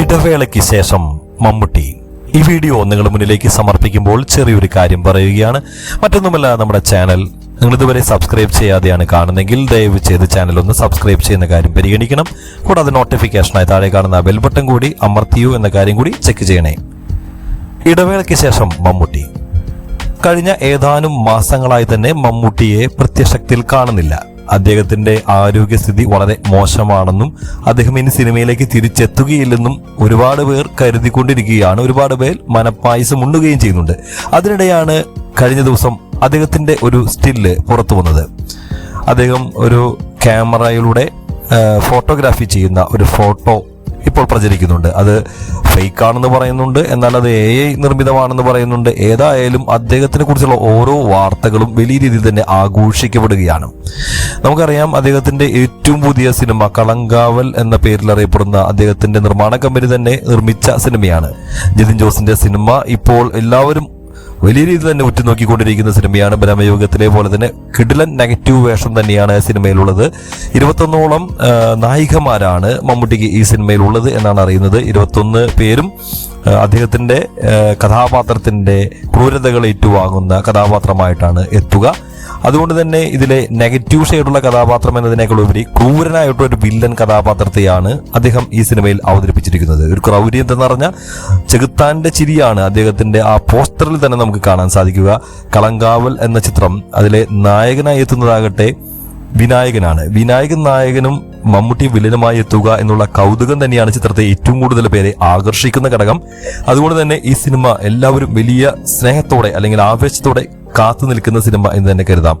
ഇടവേളയ്ക്ക് ശേഷം മമ്മൂട്ടി ഈ വീഡിയോ നിങ്ങളുടെ മുന്നിലേക്ക് സമർപ്പിക്കുമ്പോൾ ചെറിയൊരു കാര്യം പറയുകയാണ്. മറ്റൊന്നുമല്ല നമ്മുടെ ചാനൽ നിങ്ങൾ ഇതുവരെ സബ്സ്ക്രൈബ് ചെയ്യാതെയാണ് കാണുന്നെങ്കിൽ ദയവ് ചെയ്ത് ചാനൽ ഒന്ന് സബ്സ്ക്രൈബ് ചെയ്യുന്ന കാര്യം പരിഗണിക്കണം. കൂടാതെ നോട്ടിഫിക്കേഷനായി താഴെ കാണുന്ന ബെൽ ബട്ടൺ കൂടി അമർത്തിയു എന്ന കാര്യം കൂടി ചെക്ക് ചെയ്യണേ. ഇടവേളയ്ക്ക് ശേഷം മമ്മൂട്ടി. കഴിഞ്ഞ ഏതാനും മാസങ്ങളായി തന്നെ മമ്മൂട്ടിയെ പ്രത്യക്ഷത്തിൽ കാണുന്നില്ല. അദ്ദേഹത്തിന്റെ ആരോഗ്യസ്ഥിതി വളരെ മോശമാണെന്നും അദ്ദേഹം ഇനി സിനിമയിലേക്ക് തിരിച്ചെത്തുകയില്ലെന്നും ഒരുപാട് പേർ കരുതിക്കൊണ്ടിരിക്കുകയാണ്. ഒരുപാട് പേർ മനപ്പായസം ഉണ്ണുകയും ചെയ്യുന്നുണ്ട്. അതിനിടെയാണ് കഴിഞ്ഞ ദിവസം അദ്ദേഹത്തിന്റെ ഒരു സ്റ്റില്ല് പുറത്തു വന്നത്. അദ്ദേഹം ഒരു ക്യാമറയിലൂടെ ഫോട്ടോഗ്രാഫി ചെയ്യുന്ന ഒരു ഫോട്ടോ ഇപ്പോൾ പ്രചരിക്കുന്നുണ്ട്. അത് ഫേക്ക് ആണെന്ന് പറയുന്നുണ്ട്. എന്നാൽ അത് എ ഐ നിർമ്മിതമാണെന്ന് പറയുന്നുണ്ട്. ഏതായാലും അദ്ദേഹത്തിനെ കുറിച്ചുള്ള ഓരോ വാർത്തകളും വലിയ രീതിയിൽ തന്നെ ആഘോഷിക്കപ്പെടുകയാണ്. നമുക്കറിയാം അദ്ദേഹത്തിന്റെ ഏറ്റവും പുതിയ സിനിമ കളങ്കാവൽ എന്ന പേരിൽ അറിയപ്പെടുന്ന അദ്ദേഹത്തിന്റെ നിർമ്മാണ കമ്പനി തന്നെ നിർമ്മിച്ച സിനിമയാണ്. ജിതിൻ ജോസിന്റെ സിനിമ ഇപ്പോൾ എല്ലാവരും വലിയ രീതിയിൽ തന്നെ ഉറ്റുനോക്കിക്കൊണ്ടിരിക്കുന്ന സിനിമയാണ് ബ്രഹ്മയോഗത്തിലെ പോലെ തന്നെ കിടിലൻ നെഗറ്റീവ് വേഷം തന്നെയാണ് സിനിമയിലുള്ളത്. ഇരുപത്തൊന്നോളം നായികമാരാണ് മമ്മൂട്ടിക്ക് ഈ സിനിമയിൽ ഉള്ളത് എന്നാണ് അറിയുന്നത്. ഇരുപത്തൊന്ന് പേരും അദ്ദേഹത്തിന്റെ കഥാപാത്രത്തിന്റെ ക്രൂരതകൾ ഏറ്റുവാങ്ങുന്ന കഥാപാത്രമായിട്ടാണ് എത്തുക. അതുകൊണ്ട് തന്നെ ഇതിലെ നെഗറ്റീവ് ഷെയ്ഡുള്ള കഥാപാത്രം എന്നതിനേക്കാൾ ഉപരി ക്രൂരനായിട്ടുള്ള ഒരു വില്ലൻ കഥാപാത്രത്തെയാണ് അദ്ദേഹം ഈ സിനിമയിൽ അവതരിപ്പിച്ചിരിക്കുന്നത്. ഒരു ക്രൗര്യം എന്ന് പറഞ്ഞ ചെകുത്താന്റെ ചിരിയാണ് അദ്ദേഹത്തിന്റെ ആ പോസ്റ്ററിൽ തന്നെ നമുക്ക് കാണാൻ സാധിക്കുക. കളങ്കാവൽ എന്ന ചിത്രം അതിലെ നായകനായി എത്തുന്നതാകട്ടെ വിനായകനാണ്. വിനായകൻ നായകനും മമ്മൂട്ടി വില്ലനുമായി എത്തുക എന്നുള്ള കൗതുകം തന്നെയാണ് ചിത്രത്തെ ഏറ്റവും കൂടുതൽ പേരെ ആകർഷിക്കുന്ന ഘടകം. അതുകൊണ്ട് തന്നെ ഈ സിനിമ എല്ലാവരും വലിയ സ്നേഹത്തോടെ അല്ലെങ്കിൽ ആവേശത്തോടെ കാത്തു നിൽക്കുന്ന സിനിമ എന്ന് തന്നെ കരുതാം.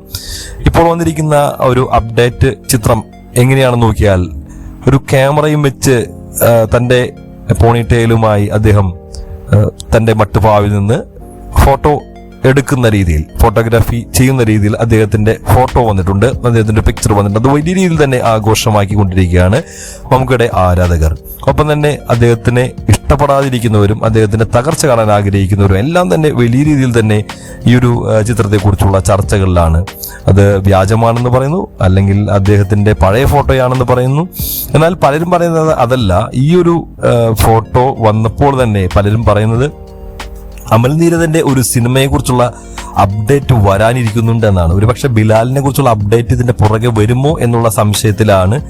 ഇപ്പോൾ വന്നിരിക്കുന്ന ഒരു അപ്ഡേറ്റ് ചിത്രം എങ്ങനെയാണെന്ന് നോക്കിയാൽ ഒരു ക്യാമറയും വെച്ച് തന്റെ പോണിറ്റെയിലുമായി അദ്ദേഹം തന്റെ മട്ടുപാവിൽ നിന്ന് ഫോട്ടോ എടുക്കുന്ന രീതിയിൽ ഫോട്ടോഗ്രാഫി ചെയ്യുന്ന രീതിയിൽ അദ്ദേഹത്തിന്റെ ഫോട്ടോ വന്നിട്ടുണ്ട്. അദ്ദേഹത്തിന്റെ പിക്ചർ വന്നിട്ടുണ്ട്. അത് വലിയ രീതിയിൽ തന്നെ ആഘോഷമാക്കി കൊണ്ടിരിക്കുകയാണ് മമ്മൂക്കയുടെ ആരാധകർ. ഒപ്പം തന്നെ അദ്ദേഹത്തിനെ ഇഷ്ടപ്പെടാതിരിക്കുന്നവരും അദ്ദേഹത്തിന്റെ തകർച്ച കാണാൻ ആഗ്രഹിക്കുന്നവരും എല്ലാം തന്നെ വലിയ രീതിയിൽ തന്നെ ഈ ഒരു ചിത്രത്തെക്കുറിച്ചുള്ള ചർച്ചകളിലാണ്. അത് വ്യാജമാണെന്ന് പറയുന്നു അല്ലെങ്കിൽ അദ്ദേഹത്തിന്റെ പഴയ ഫോട്ടോയാണെന്ന് പറയുന്നു. എന്നാൽ പലരും പറയുന്നത് അതല്ല ഈ ഒരു ഫോട്ടോ വന്നപ്പോൾ തന്നെ പലരും പറയുന്നത് അമൽ നീരദന്റെ ഒരു സിനിമയെ കുറിച്ചുള്ള അപ്ഡേറ്റ് വരാനിരിക്കുന്നുണ്ട് എന്നാണ് ഒരുപക്ഷെ ബിലാലിനെ കുറിച്ചുള്ള അപ്ഡേറ്റ് ഇതിന്റെ പുറകെ വരുമോ എന്നുള്ള സംശയത്തിലാണ്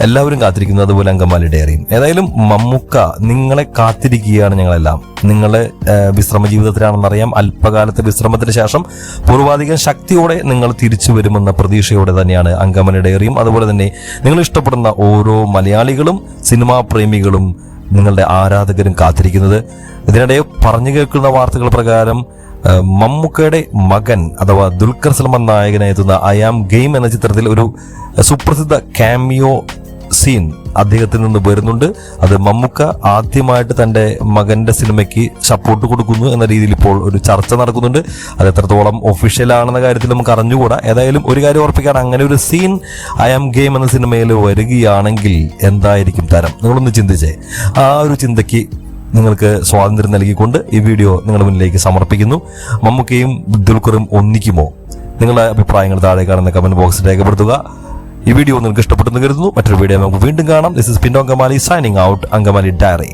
എല്ലാവരും കാത്തിരിക്കുന്നത്. അതുപോലെ അങ്കമാലി ഡയറിയും. ഏതായാലും മമ്മുക്ക നിങ്ങളെ കാത്തിരിക്കുകയാണ് ഞങ്ങളെല്ലാം. നിങ്ങളെ വിശ്രമ ജീവിതത്തിലാണെന്നറിയാം അല്പകാലത്തെ വിശ്രമത്തിന് ശേഷം പൂർവാധികം ശക്തിയോടെ നിങ്ങൾ തിരിച്ചു വരുമെന്ന പ്രതീക്ഷയോടെ തന്നെയാണ് അങ്കമാലി ഡയറിയും. അതുപോലെ തന്നെ നിങ്ങൾ ഇഷ്ടപ്പെടുന്ന ഓരോ മലയാളികളും സിനിമാ പ്രേമികളും നിങ്ങളുടെ ആരാധകരും കാത്തിരിക്കുന്നത്. ഇതിനിടെ പറഞ്ഞു കേൾക്കുന്ന വാർത്തകൾ പ്രകാരം മമ്മൂക്കയുടെ മകൻ അഥവാ ദുൽഖർ സൽമാൻ നായകനായി എത്തുന്ന ഐ ആം ഗെയിം എന്ന ചിത്രത്തിൽ ഒരു സുപ്രസിദ്ധ കാമിയോ സീൻ അദ്ദേഹത്തിൽ നിന്ന് വരുന്നുണ്ട്. അത് മമ്മുക്ക ആദ്യമായിട്ട് തന്റെ മകന്റെ സിനിമയ്ക്ക് സപ്പോർട്ട് കൊടുക്കുന്നു എന്ന രീതിയിൽ ഇപ്പോൾ ഒരു ചർച്ച നടക്കുന്നുണ്ട്. അത് എത്രത്തോളം ഒഫീഷ്യൽ ആണെന്ന കാര്യത്തിൽ നമുക്ക് അറിഞ്ഞുകൂടാ. ഏതായാലും ഒരു കാര്യം ഉറപ്പിക്കാൻ അങ്ങനെ ഒരു സീൻ ഐ ആം ഗെയിം എന്ന സിനിമയിൽ വരികയാണെങ്കിൽ എന്തായിരിക്കും തരം? നിങ്ങളൊന്ന് ചിന്തിച്ചേ. ആ ഒരു ചിന്തയ്ക്ക് നിങ്ങൾക്ക് സ്വാതന്ത്ര്യം നൽകിക്കൊണ്ട് ഈ വീഡിയോ നിങ്ങളുടെ മുന്നിലേക്ക് സമർപ്പിക്കുന്നു. മമ്മൂക്കയും ദുൽഖറും ഒന്നിക്കുമോ? നിങ്ങളുടെ അഭിപ്രായങ്ങൾ താഴെ കാണുന്ന കമന്റ് ബോക്സിൽ രേഖപ്പെടുത്തുക. ഈ വീഡിയോ നിങ്ങൾക്ക് ഇഷ്ടപ്പെട്ടെന്ന് കരുതുന്നു. മറ്റൊരു വീഡിയോ നമുക്ക് വീണ്ടും കാണാം. This is Pinno Angamaly signing out Angamaly diary